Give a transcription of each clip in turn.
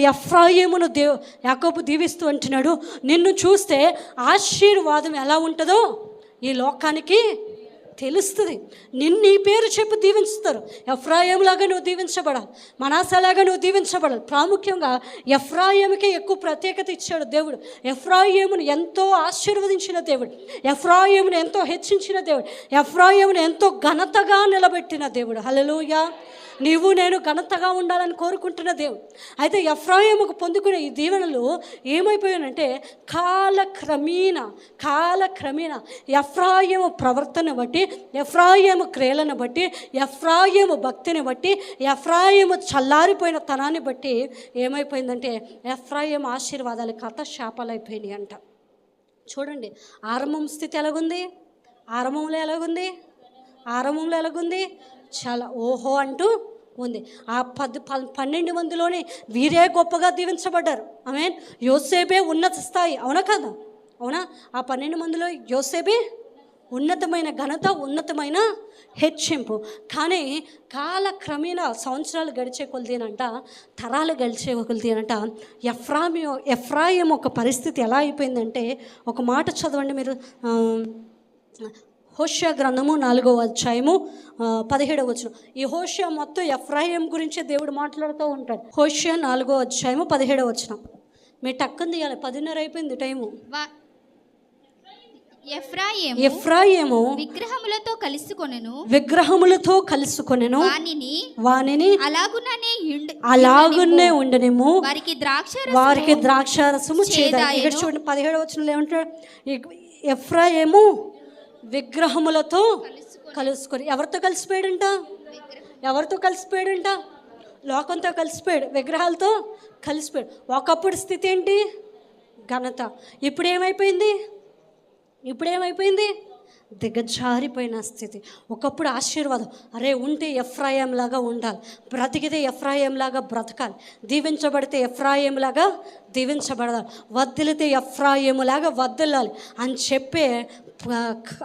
ఎఫ్రాయిమును దేవ్ యాకోబు దీవిస్తూ అంటున్నాడు నిన్ను చూస్తే ఆశీర్వాదం ఎలా ఉంటుందో ఈ లోకానికి తెలుస్తుంది. నిన్ను నీ పేరు చెప్పి దీవించుతారు. ఎఫ్రాయంలాగా నువ్వు దీవించబడాలి. మనాసలాగా నువ్వు దీవించబడాలి. ప్రాముఖ్యంగా ఎఫ్రాయిముకే ఎక్కువ ప్రత్యేకత ఇచ్చాడు దేవుడు. ఎఫ్రాయిమును ఎంతో ఆశీర్వదించిన దేవుడు. ఎఫ్రాయిమును ఎంతో హెచ్చించిన దేవుడు. ఎఫ్రాయిమును ఎంతో ఘనతగా నిలబెట్టిన దేవుడు. హలలుయా నీవు నేను ఘనతగా ఉండాలని కోరుకుంటున్న దేవుడు. అయితే ఎఫ్రాయిముకు పొందుకునే ఈ దీవెనలు ఏమైపోయానంటే కాలక్రమేణ కాలక్రమేణ ఎఫ్రాయిము ప్రవర్తన బట్టి ఎఫ్రాయిము క్రియలను బట్టి ఎఫ్రాయిము భక్తిని బట్టి ఎఫ్రాయిము చల్లారిపోయిన తనాన్ని బట్టి ఏమైపోయిందంటే ఎఫ్రాయిం ఆశీర్వాదాలు కథ శాపాలైపోయినాయి అంట. చూడండి ఆరంభం స్థితి ఎలాగుంది? ఆరంభంలో ఎలాగుంది? ఆరంభంలో ఎలాగుంది? చాలా ఓహో అంటూ ఉంది. ఆ పది ప- పన్నెండు మందిలోనే వీరే గొప్పగా దీవించబడ్డారు. ఐ మీన్ యోసేపే ఉన్నత స్థాయి. అవునా కదా? అవునా? ఆ పన్నెండు మందిలో యోసేపే ఉన్నతమైన ఘనత ఉన్నతమైన హెచ్చింపు. కానీ కాలక్రమేణా సంవత్సరాలు గడిచే కొలిదేనంట తరాలు గడిచే కొలిదేనంట ఎఫ్రామి ఎఫ్రాయిం ఒక పరిస్థితి ఎలా అయిపోయిందంటే ఒక మాట చదవండి మీరు. హోషియా గ్రంథము నాలుగో అధ్యాయము పదిహేడవ వచనం. ఈ హోషియా మొత్తం ఎఫ్రాయిం గురించే దేవుడు మాట్లాడుతూ ఉంటాడు. హోషియా నాలుగో అధ్యాయము పదిహేడవ వచనం. మీ టక్కుని తీయాలి. పదిన్నర అయిపోయింది టైము. ఎఫ్రాయిము విగ్రహములతో కలుసుకొనెను. విగ్రహములతో కలుసుకొనెను. వానిని వానిని అలాగుననే అలాగున్నే ఉండనేమో వారికి ద్రాక్ష వారికి ద్రాక్షారసము చేదా. ఇక్కడ చూడండి పదిహేడు వచనంలో ఏమంటాడు? ఎఫ్రాయిము విగ్రహములతో కలుసుకొని. ఎవరితో కలిసిపోయాడంట? ఎవరితో కలిసిపోయాడంట? లోకంతో కలిసిపోయాడు. విగ్రహాలతో కలిసిపోయాడు. ఒకప్పుడు స్థితి ఏంటి? ఘనత. ఇప్పుడు ఏమైపోయింది ఇప్పుడు ఏమైపోయింది దిగజారిపోయిన స్థితి. ఒకప్పుడు ఆశీర్వాదం. అరే ఉంటే ఎఫ్రాయం లాగా ఉండాలి. బ్రతికితే ఎఫ్రాయం లాగా బ్రతకాలి. దీవించబడితే ఎఫ్రాయం లాగా దీవించబడాలి. వదిలితే ఎఫ్రాయిములాగా వదిలాలి అని చెప్పే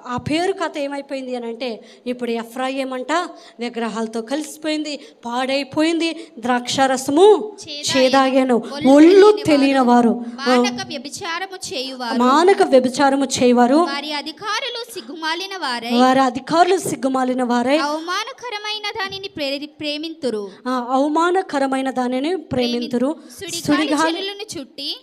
ఆ పేరు కథ ఏమైపోయింది అని అంటే ఇప్పుడు ఎఫ్రాయిం అంట విగ్రహాలతో కలిసిపోయింది పాడైపోయింది ద్రాక్షారసము చేదాగాను ఒళ్ళు తెలియని వారు మానక వ్యభిచారము చేయువారు. మానక వ్యభిచారము చేయవారు. వారి అధికారులు సిగ్గుమాలిన వారై వారి అధికారులు సిగ్గుమాలిన వారై. అవమానకరమైన దానిని ప్రేమింతురు. ఆ, అవమానకరమైన దానిని ప్రేమింతురు. చుట్టి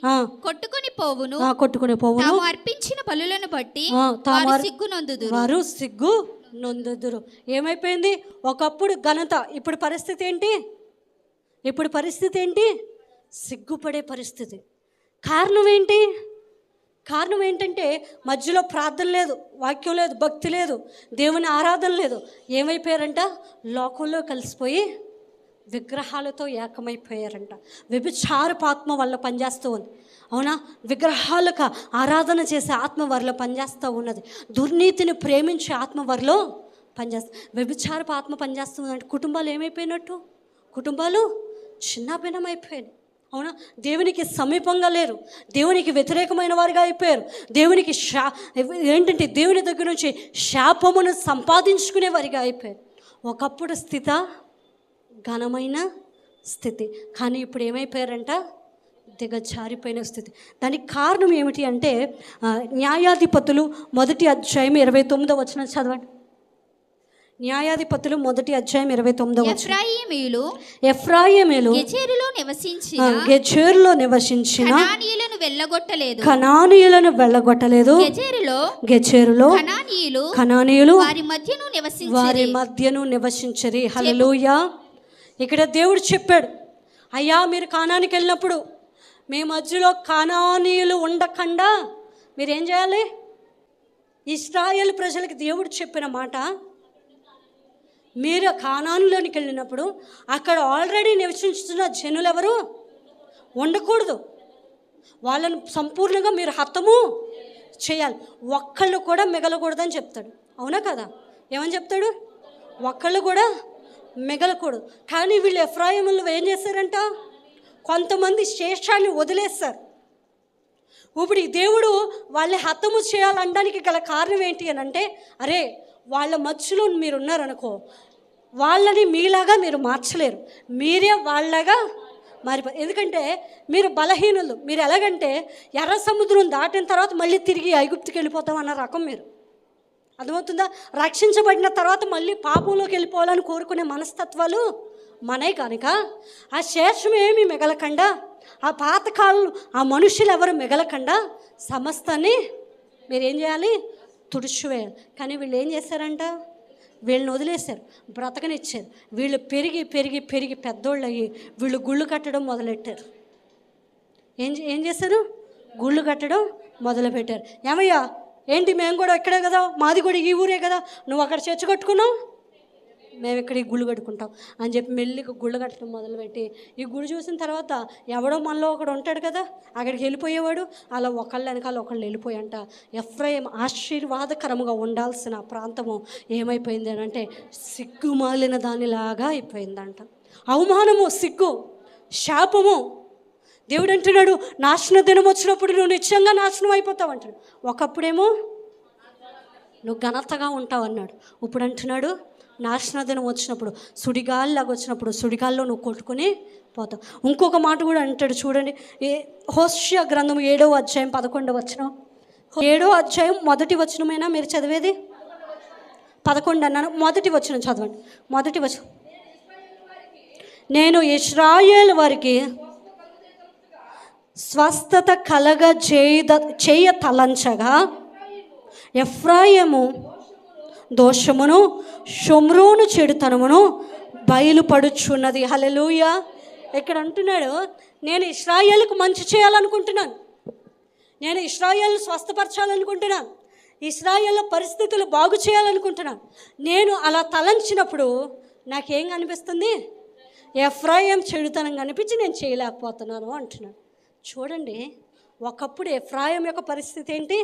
కొట్టుకొని పోవును. ఆ, కొట్టుకునే పోవును. అర్పించిన బలులను బట్టి ఆ, తాము వారు అర్- సిగ్గునందుదురు వారు సిగ్గు నొందుదురు. ఏమైపోయింది? ఒకప్పుడు ఘనత ఇప్పుడు పరిస్థితి ఏంటి? ఇప్పుడు పరిస్థితి ఏంటి? సిగ్గుపడే పరిస్థితి. కారణం ఏంటి? కారణం ఏంటంటే మధ్యలో ప్రార్థన లేదు వాక్యం లేదు భక్తి లేదు దేవుని ఆరాధన లేదు. ఏమైపోయారంట? లోకంలో కలిసిపోయి విగ్రహాలతో ఏకమైపోయారంట. వ్యభిచారపు ఆత్మ వల్ల పనిచేస్తూ ఉంది. అవునా? విగ్రహాలకు ఆరాధన చేసే ఆత్మ వారిలో పనిచేస్తూ ఉన్నది. దుర్నీతిని ప్రేమించే ఆత్మ వారిలో పనిచేస్తుంది వ్యభిచారపు ఆత్మ పనిచేస్తుందంటే కుటుంబాలు ఏమైపోయినట్టు? కుటుంబాలు చిన్నభిన్నమైపోయాయి. అవునా? దేవునికి సమీపంగా లేరు. దేవునికి వ్యతిరేకమైన వారిగా అయిపోయారు. దేవునికి శా ఏంటంటే దేవుని దగ్గర నుంచి శాపమును సంపాదించుకునే వారిగా అయిపోయారు. ఒకప్పుడు స్థిత ఘనమైన స్థితి. కానీ ఇప్పుడు ఏమైపోయారంట? దిగజారిపోయిన స్థితి. దానికి కారణం ఏమిటి అంటే న్యాయాధిపతులు మొదటి అధ్యాయం ఇరవై తొమ్మిదో వచ్చిన చదవండి. న్యాయాధిపతులు మొదటి అధ్యాయం ఇరవై తొమ్మిదో ఎఫ్రాయిమేలు గెజేరులో నివసించిన గెచేరులో నివసించిన కనానీయులను వెళ్ళగొట్టలేదు. కనానీయులను వెళ్ళగొట్టలేదు. గెజేరులో గెచేరులో కనానీయులు కనానీయులు వారి మధ్యను నివసించి వారి మధ్యను నివసించరి. హల్లెలూయా. ఇక్కడ దేవుడు చెప్పాడు అయ్యా మీరు కానానికి వెళ్ళినప్పుడు మీ మధ్యలో కానానీయులు ఉండకుండా మీరేం చేయాలి? ఇస్రాయేల్ ప్రజలకు దేవుడు చెప్పిన మాట మీరు కానానులోనికి వెళ్ళినప్పుడు అక్కడ ఆల్రెడీ నివసించుతున్న జనులు ఎవరు ఉండకూడదు. వాళ్ళను సంపూర్ణంగా మీరు హతము చేయాలి. ఒక్కళ్ళు కూడా మిగలకూడదని చెప్తాడు. అవునా కదా? ఏమని చెప్తాడు? ఒక్కళ్ళు కూడా మిగలకూడదు. కానీ వీళ్ళు ఎఫ్రాయిములు ఏం చేశారంట? కొంతమంది శేషాన్ని వదిలేస్తారు ఇప్పుడు ఈ దేవుడు వాళ్ళని హతము చేయాలనడానికి గల కారణం ఏంటి అని అంటే అరే వాళ్ళ మధ్యలో మీరు ఉన్నారనుకో వాళ్ళని మీలాగా మీరు మార్చలేరు. మీరే వాళ్ళగా మారిపో ఎందుకంటే మీరు బలహీనులు. మీరు ఎలాగంటే ఎర్ర సముద్రం దాటిన తర్వాత మళ్ళీ తిరిగి ఐగుప్తికి వెళ్ళిపోతాం అన్న రకం మీరు. అర్థమవుతుందా? రక్షించబడిన తర్వాత మళ్ళీ పాపంలోకి వెళ్ళిపోవాలని కోరుకునే మనస్తత్వాలు మనే కనుక? ఆ శేషం ఏమి మిగలకుండా? ఆ పాతకాలం ఆ మనుషులు ఎవరు మిగలకుండా? సమస్తాన్ని మీరు ఏం చేయాలి? తుడుచువేయాలి. కానీ వీళ్ళు ఏం చేశారంట? వీళ్ళని వదిలేశారు. బ్రతకనిచ్చారు. వీళ్ళు పెరిగి పెరిగి పెరిగి పెద్దోళ్ళు అయ్యి వీళ్ళు గుళ్ళు కట్టడం మొదలెట్టారు. ఏం ఏం చేశారు? గుళ్ళు కట్టడం మొదలుపెట్టారు. ఏమయ్యా? ఏంటి మేము కూడా ఇక్కడే కదా? మాది కూడా ఈ ఊరే కదా? నువ్వు అక్కడ చర్చ కట్టుకున్నావు? మేము ఇక్కడ ఈ గుళ్ళు కట్టుకుంటాం అని చెప్పి మెల్లిగా గుళ్ళు కట్టడం మొదలుపెట్టి ఈ గుడి చూసిన తర్వాత ఎవడో మనలో ఒకడు ఉంటాడు కదా అక్కడికి వెళ్ళిపోయేవాడు. అలా ఒకళ్ళ వెనకాల ఒకళ్ళు వెళ్ళిపోయంట. ఎఫ్రాయిం ఆశీర్వాదకరముగా ఉండాల్సిన ప్రాంతము ఏమైపోయింది అని అంటే సిగ్గుమాలిన దానిలాగా అయిపోయిందంట. అవమానము సిగ్గు శాపము. దేవుడు అంటున్నాడు నాశన దినం వచ్చినప్పుడు నువ్వు నిశ్చయంగా నాశనం అయిపోతావు అంటాడు ఒకప్పుడేమో నువ్వు ఘనతగా ఉంటావు అన్నాడు. ఇప్పుడు అంటున్నాడు నాశన దినం వచ్చినప్పుడు సుడిగాల్లాగా వచ్చినప్పుడు సుడిగాల్లో నువ్వు కొట్టుకుని పోతావు. ఇంకొక మాట కూడా అంటాడు చూడండి. ఏ హోష్య గ్రంథం ఏడవ అధ్యాయం పదకొండవ వచనం. ఏడో అధ్యాయం మొదటి వచనమైనా మీరు చదివేది? పదకొండు అన్నాను. మొదటి వచనం చదవండి. మొదటి వచనం. నేను ఇస్రాయేల్ వారికి స్వస్థత కలగ చేయ చేయ తలంచగా ఎఫ్రాయము దోషమును షుమ్రోను చెడుతనమును బయలుపడుచున్నది. హలెలూయ ఇక్కడ అంటున్నాడు నేను ఇస్రాయేల్కు మంచి చేయాలనుకుంటున్నాను. నేను ఇస్రాయేల్ స్వస్థపరచాలనుకుంటున్నాను. ఇస్రాయేల్ పరిస్థితులు బాగు చేయాలనుకుంటున్నాను. నేను అలా తలంచినప్పుడు నాకేం కనిపిస్తుంది? ఎఫ్రాయం చెడుతనం కనిపించి నేను చేయలేకపోతున్నాను అంటున్నాను చూడండి ఒకప్పుడు ఎఫ్రాయం యొక్క పరిస్థితి ఏంటి?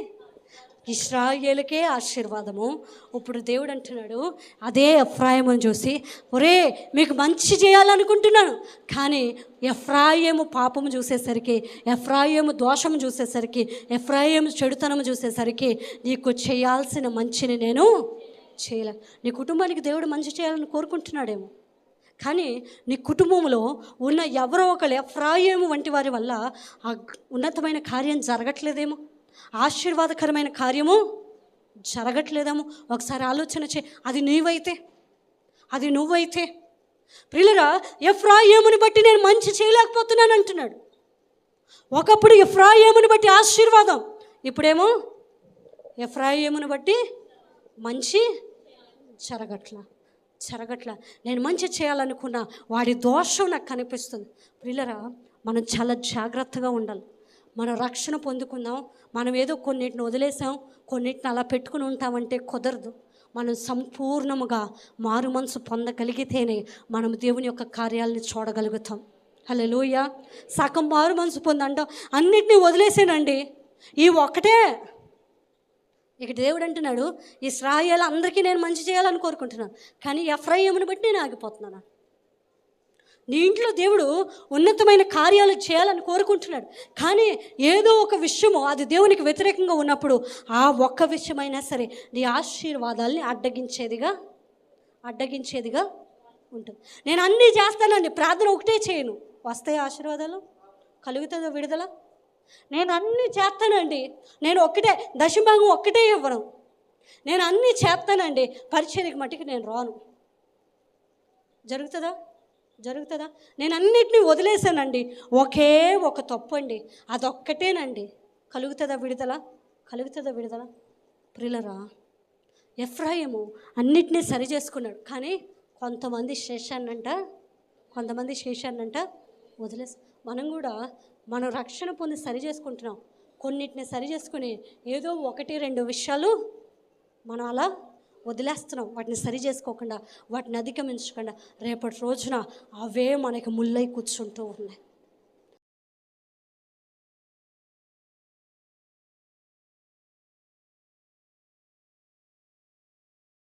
ఇస్రాయేలుకే ఆశీర్వాదము. ఇప్పుడు దేవుడు అంటున్నాడు అదే ఎఫ్రాయిమును చూసి ఒరే మీకు మంచి చేయాలనుకుంటున్నాను. కానీ ఎఫ్రాయేము పాపము చూసేసరికి ఎఫ్రాయేము దోషము చూసేసరికి ఎఫ్రాయేము చెడుతనము చూసేసరికి నీకు చేయాల్సిన మంచిని నేను చేయలే. నీ కుటుంబానికి దేవుడు మంచి చేయాలని కోరుకుంటున్నాడేమో. కానీ నీ కుటుంబంలో ఉన్న ఎవరో ఒకరు ఎఫ్రాయేము వంటి వారి వల్ల ఆ ఉన్నతమైన కార్యం జరగట్లేదేమో? ఆశీర్వాదకరమైన కార్యము జరగట్లేదేమో? ఒకసారి ఆలోచన చే అది నీవైతే అది నువ్వైతే. ప్రియులరా ఎఫ్రాయేముని బట్టి నేను మంచి చేయలేకపోతున్నాను అంటున్నాడు. ఒకప్పుడు ఎఫ్రాయేముని బట్టి ఆశీర్వాదం ఇప్పుడేమో ఎఫ్రాయేముని బట్టి మంచి జరగట్లా. జరగట్ల నేను మంచి చేయాలనుకున్న వాడి దోషం నాకు కనిపిస్తుంది. పిల్లరా మనం చాలా జాగ్రత్తగా ఉండాలి. మనం రక్షణ పొందుకుందాం. మనం ఏదో కొన్నిటిని వదిలేసాం కొన్నిటిని అలా పెట్టుకుని ఉంటామంటే కుదరదు. మనం సంపూర్ణముగా మారు మనసు పొందగలిగితేనే మనం దేవుని యొక్క కార్యాలను చూడగలుగుతాం. హలో సగం మారు మనసు పొందంటాం అన్నిటినీ వదిలేసానండి. ఈ ఒక్కటే. ఇక దేవుడు అంటున్నాడు ఇస్రాయేల్ అందరికీ నేను మంచి చేయాలని కోరుకుంటున్నాను కానీ ఎఫ్రాయిముని బట్టి నేను ఆగిపోతున్నాను. నీ ఇంట్లో దేవుడు ఉన్నతమైన కార్యాలు చేయాలని కోరుకుంటున్నాడు కానీ ఏదో ఒక విషయము అది దేవునికి వ్యతిరేకంగా ఉన్నప్పుడు ఆ ఒక్క విషయమైనా సరే నీ ఆశీర్వాదాల్ని అడ్డగించేదిగా అడ్డగించేదిగా ఉంటుంది. నేను అన్నీ చేస్తానండి ప్రార్థన ఒకటే చేయను. వస్తాయి ఆశీర్వాదాలు? కలుగుతుందో విడుదల? నేను అన్నీ చేస్తానండి. నేను ఒక్కటే దశభాగం ఒక్కటే ఇవ్వను. నేను అన్నీ చేస్తానండి. పరిచయకి మట్టికి నేను రాను. జరుగుతుందా? జరుగుతుందా? నేను అన్నిటినీ వదిలేశానండి. ఒకే ఒక తప్పు అండి అదొక్కటేనండి. కలుగుతుందా విడుదల? కలుగుతుందా విడుదల? ప్రిలరా ఎఫ్రాయము అన్నిటినీ సరి చేసుకున్నాడు. కానీ కొంతమంది శేషాన్నంట కొంతమంది శేషాన్నంట వదిలేసి మనం కూడా మనం రక్షణ పొంది సరి చేసుకుంటున్నాం. కొన్నిటిని సరి చేసుకుని ఏదో ఒకటి రెండు విషయాలు మనం అలా వదిలేస్తున్నాం. వాటిని సరి చేసుకోకుండా వాటిని అధిగమించకుండా రేపటి రోజున అవే మనకి ముళ్ళై కూర్చుంటూ ఉన్నాయి.